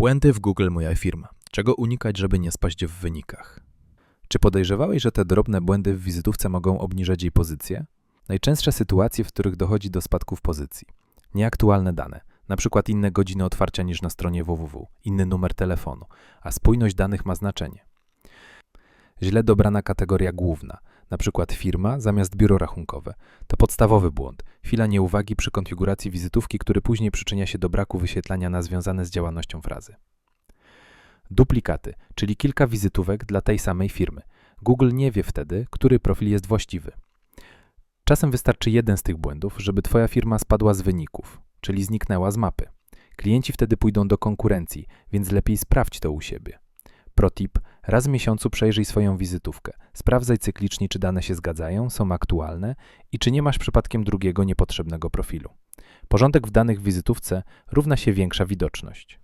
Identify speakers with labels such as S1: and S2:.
S1: Błędy w Google Moja Firma. Czego unikać, żeby nie spaść w wynikach? Czy podejrzewałeś, że te drobne błędy w wizytówce mogą obniżać jej pozycję? Najczęstsze sytuacje, w których dochodzi do spadków pozycji. Nieaktualne dane, przykład inne godziny otwarcia niż na stronie www, inny numer telefonu, a spójność danych ma znaczenie. Źle dobrana kategoria główna, na przykład firma zamiast biuro rachunkowe. To podstawowy błąd, chwila nieuwagi przy konfiguracji wizytówki, który później przyczynia się do braku wyświetlania na związane z działalnością frazy. Duplikaty, czyli kilka wizytówek dla tej samej firmy. Google nie wie wtedy, który profil jest właściwy. Czasem wystarczy jeden z tych błędów, żeby Twoja firma spadła z wyników, czyli zniknęła z mapy. Klienci wtedy pójdą do konkurencji, więc lepiej sprawdź to u siebie. Protip: raz w miesiącu przejrzyj swoją wizytówkę. Sprawdzaj cyklicznie, czy dane się zgadzają, są aktualne i czy nie masz przypadkiem drugiego niepotrzebnego profilu. Porządek w danych w wizytówce równa się większa widoczność.